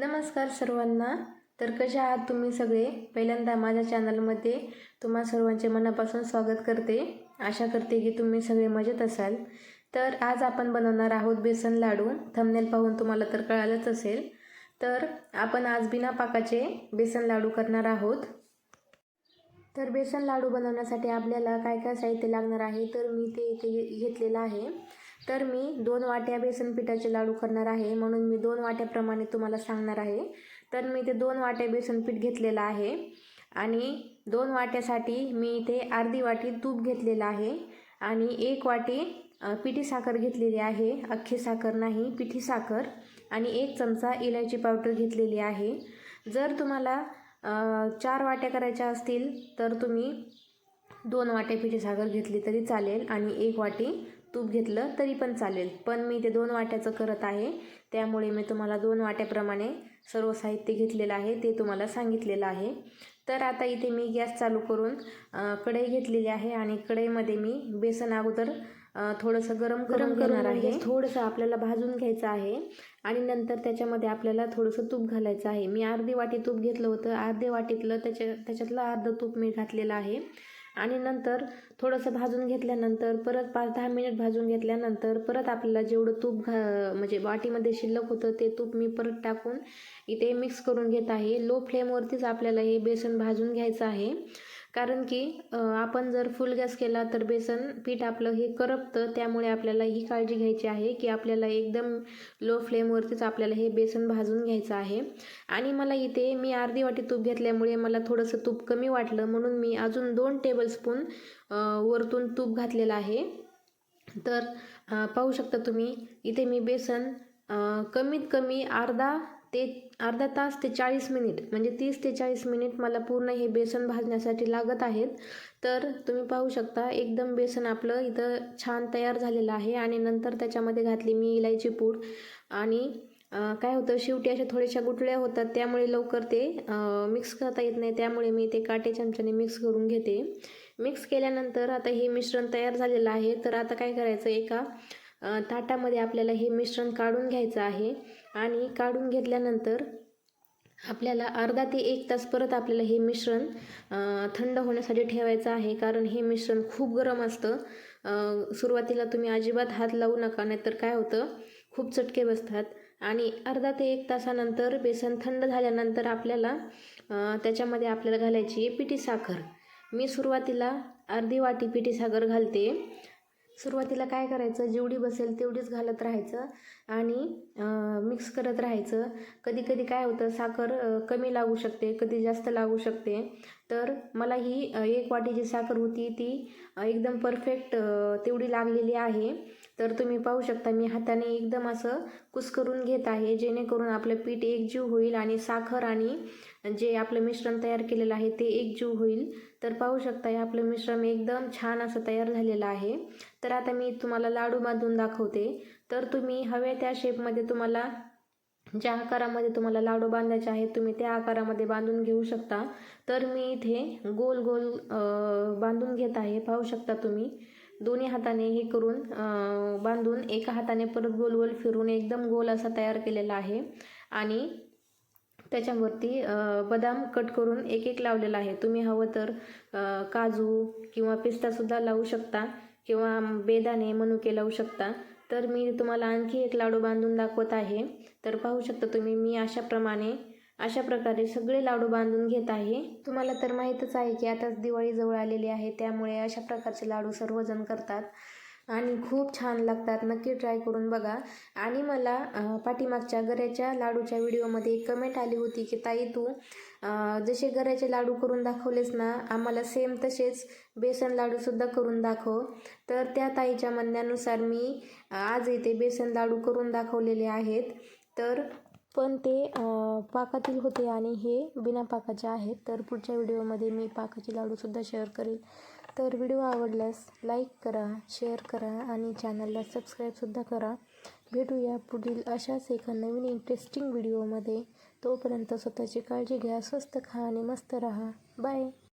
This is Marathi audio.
नमस्कार सर्वांना. तर कसे आहात तुम्ही सगळे? पहिल्यांदा माझ्या चॅनलमध्ये तुम्हा सर्वांचे मनापासून स्वागत करते. आशा करते की तुम्ही सगळे मजेत असाल. तर आज आपण बनवणार आहोत बेसन लाडू. थंबनेल पाहून तुम्हाला तर कळालंच असेल. तर आपण आज बिना पाकाचे बेसन लाडू करणार आहोत. तर बेसन लाडू बनवण्यासाठी आपल्याला काय काय साहित्य लागणार आहे तर मी ते इथे घे- घेतलेलं आहे. तर मी दोन वाट्या बेसन पिठाचे लाडू करणार आहे. म्हणून मी दोन वाट्याप्रमाणे तुम्हाला सांगणार आहे. तर मी ते दोन वाट्या बेसन पीठ घेतलेलं आहे. आणि दोन वाट्यासाठी मी इथे अर्धी वाटी तूप घेतलेलं आहे. आणि एक वाटी पिठी साखर घेतलेली आहे. अख्खी साखर नाही पिठी साखर. आणि एक चमचा इलायची पावडर घेतलेली आहे. जर तुम्हाला चार वाट्या करायच्या असतील तर तुम्ही दोन वाट्या पिठी साखर घेतली तरी चालेल. आणि एक वाटी तूप घेतलं तरी पण चालेल. पण मी ते दोन वाट्याचं करत आहे. त्यामुळे मी तुम्हाला दोन वाट्याप्रमाणे सर्व साहित्य घेतलेलं आहे ते तुम्हाला सांगितलेलं आहे. तर आता इथे मी गॅस चालू करून कढई घेतलेली आहे आणि कढईमध्ये मी बेसन अगोदर थोडंसं गरम गरम करणार आहे. थोडंसं आपल्याला भाजून घ्यायचं आहे आणि नंतर त्याच्यामध्ये आपल्याला थोडंसं तूप घालायचं आहे. मी अर्धी वाटी तूप घेतलं होतं. अर्ध्या वाटीतलं त्याच्या त्याच्यातलं अर्धं तूप मी घातलेलं आहे. आणि नंतर थोडंसं भाजून घेतल्यानंतर परत पाच दहा मिनिट भाजून घेतल्यानंतर परत आपल्याला जेवढं तूप घा म्हणजे वाटीमध्ये शिल्लक होतं ते तूप मी परत टाकून इथे मिक्स करून घेत आहे. लो फ्लेमवरतीच आपल्याला हे बेसन भाजून घ्यायचं आहे. कारण की आपण जर फुल गॅस केला तर बेसन पीठ आपलं हे करपतं. त्यामुळे आपल्याला ही काळजी घ्यायची आहे की आपल्याला एकदम लो फ्लेमवरतीच आपल्याला हे बेसन भाजून घ्यायचं आहे. आणि मला इथे मी अर्धी वाटी तूप घेतल्यामुळे मला थोडंसं तूप कमी वाटलं. म्हणून मी अजून दोन टेबलस्पून वरतून तूप घातलेलं आहे. तर पाहू शकता तुम्ही इथे मी बेसन कमीत कमी अर्धा ते अर्धा तास ते चाळीस मिनिट म्हणजे तीस ते चाळीस मिनिट मला पूर्ण हे बेसन भाजण्यासाठी लागत आहेत. तर तुम्ही पाहू शकता एकदम बेसन आपलं इथं छान तयार झालेलं आहे आणि नंतर त्याच्यामध्ये घातली मी इलायची पूड आणि काय होतं शेवटी अशा थोड्याशा गुठळ्या होतात त्यामुळे लवकर ते मिक्स करता येत नाही. त्यामुळे मी ते काटे चमच्याने मिक्स करून घेते. मिक्स केल्यानंतर आता हे मिश्रण तयार झालेलं आहे. तर आता काय करायचं एका ताटामध्ये आपल्याला हे मिश्रण काढून घ्यायचं आहे. आणि काढून घेतल्यानंतर आपल्याला अर्धा ते एक तास परत आपल्याला हे मिश्रण थंड होण्यासाठी ठेवायचं आहे. कारण हे मिश्रण खूप गरम असतं. सुरुवातीला तुम्ही अजिबात हात लावू नका नाहीतर काय होतं? खूप चटके बसतात. आणि अर्धा ते एक तासानंतर बेसन थंड झाल्यानंतर आपल्याला त्याच्यामध्ये आपल्याला घालायची पिठी साखर. मी सुरुवातीला अर्धी वाटी पिठी साखर घालते. सुरुवातीला काय करायचं? जेवढी बसेल तेवढीच घालत राहायचं आणि मिक्स करत राहायचं. कधी कधी काय होतं साखर कमी लागू शकते कधी जास्त लागू शकते. तर मला ही एक वाटी जी साखर होती ती एकदम परफेक्ट तेवढी लागलेली आहे. तर तुम्ही पाहू शकता मी हाताने एकदम असं कुस्करून घेत आहे जेणेकरून आपलं पीठ एकजीव होईल आणि साखर आणि जे आपलं मिश्रण तयार केलेलं आहे ते एकजीव होईल. तर पाहू शकता हे आपलं मिश्रण एकदम छान असं तयार झालेलं आहे. तर आता मी तुम्हाला लाडू बांधून दाखवते. तर तुम्ही हव्या त्या शेपमध्ये तुम्हाला ज्या आकारामध्ये तुम्हाला लाडू बांधायचे आहेत तुम्ही त्या आकारामध्ये बांधून घेऊ शकता. तर मी इथे गोल गोल बांधून घेत आहे. पाहू शकता तुम्ही. दोन्ही हाताने हे करून बांधून एका हाताने परत गोल गोल फिरून एकदम गोल असा तयार केलेला आहे. आणि त्याच्यावरती बदाम कट करून एक एक लावलेला आहे. तुम्ही हवं तर काजू किंवा पिस्तासुद्धा लावू शकता किंवा बेदाणे मनुके लावू शकता. तर मी तुम्हाला आणखी एक लाडू बांधून दाखवत आहे. तर पाहू शकता तुम्ही मी अशाप्रमाणे अशा प्रकारे सगळे लाडू बांधून घेत आहे. तुम्हाला तर माहीतच आहे की आताच दिवाळी जवळ आलेली आहे त्यामुळे अशा प्रकारचे लाडू सर्वजण करतात. आणि खूप छान लागतात. नक्की ट्राय करून बघा. आणि मला पाठीमागच्या गऱ्याच्या लाडूच्या व्हिडिओमध्ये एक कमेंट आली होती की ताई तू जसे गऱ्याचे लाडू करून दाखवलेस ना आम्हाला सेम तसेच बेसन लाडूसुद्धा करून दाखव. तर त्या ताईच्या म्हणण्यानुसार मी आज इथे बेसन लाडू करून दाखवलेले आहेत. तर पण ते पाकातील होते आणि हे बिना पाकाचे आहेत. तर पुढच्या व्हिडिओमध्ये मी पाकाचे लाडूसुद्धा शेअर करेल. तर व्हिडिओ आवडल्यास लाईक करा शेअर करा आणि चॅनलला सबस्क्राईबसुद्धा करा. भेटूया पुढील अशाच एका नवीन इंटरेस्टिंग व्हिडिओमध्ये तोपर्यंत स्वतःची काळजी घ्या स्वस्त खा आणि मस्त राहा. बाय